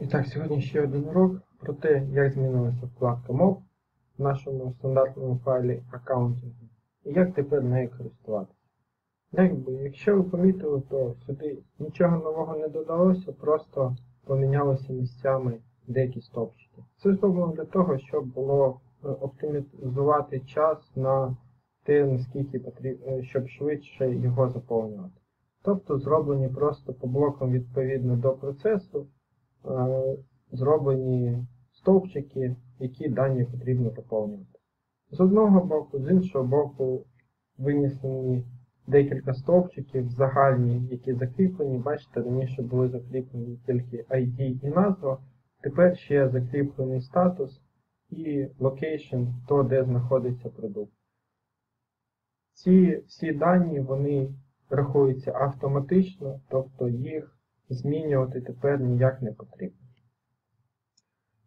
І так, сьогодні ще один урок про те, як змінилася вкладка мов в нашому стандартному файлі аккаунтингу і як тепер нею користуватися. Якщо ви помітили, то сюди нічого нового не додалося, просто помінялися місцями деякі стовпчики. Це зроблено для того, щоб було е, оптимізувати час на те, наскільки потрібно, щоб швидше його заповнювати. Тобто зроблені просто по блокам відповідно до процесу, е, зроблені стовпчики, які дані потрібно заповнювати. З одного боку, з іншого боку, винесені декілька стовпчиків загальні, які закріплені. Бачите, раніше були закріплені тільки ID і назва, тепер ще закріплений статус і location, то де знаходиться продукт. Ці всі дані вони рахуються автоматично, тобто їх змінювати тепер ніяк не потрібно.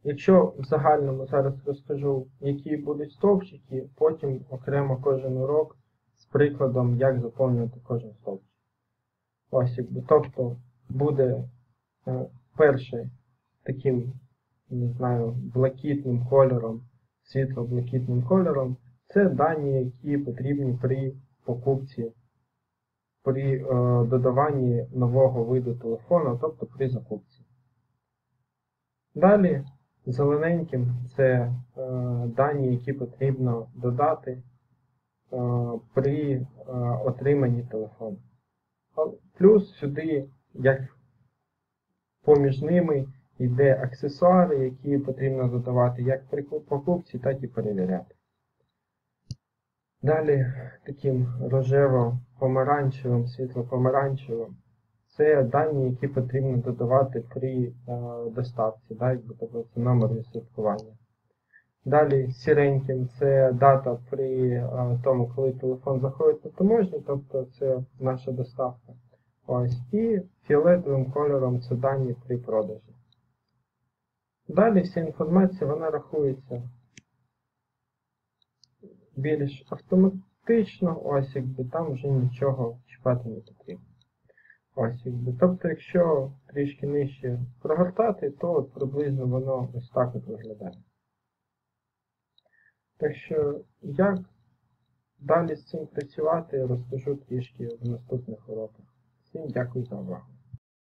Якщо в загальному зараз розкажу, які будуть стовпчики, потім окремо кожен урок з прикладом, як заповнювати кожен стовпчик. Ось, якби, тобто буде е, перший таким, не знаю, блакитним кольором, світло-блакитним кольором, це дані, які потрібні при покупці, при е, додаванні нового виду телефону, тобто при закупці. Далі зелененьким це е, дані, які потрібно додати е, при отриманні телефону. Плюс сюди, як поміж ними, йде аксесуари, які потрібно додавати як при покупці, так і перевіряти. Далі таким рожево-помаранчевим, світло-помаранчевим це дані, які потрібно додавати при е, доставці, да, якби, тобто це номер відслідкування. Далі сіреньким це дата при е, тому, коли телефон заходить на таможню, тобто це наша доставка. Ось. І фіолетовим кольором це дані при продажі. Далі вся інформація вона рахується більш автоматично, ось якби там вже нічого чіпати не потрібно. Ось якби. Тобто, якщо трішки нижче прогортати, то от приблизно воно ось так от виглядає. Так що, як далі з цим працювати, розкажу трішки в наступних уроках. Всім дякую за увагу.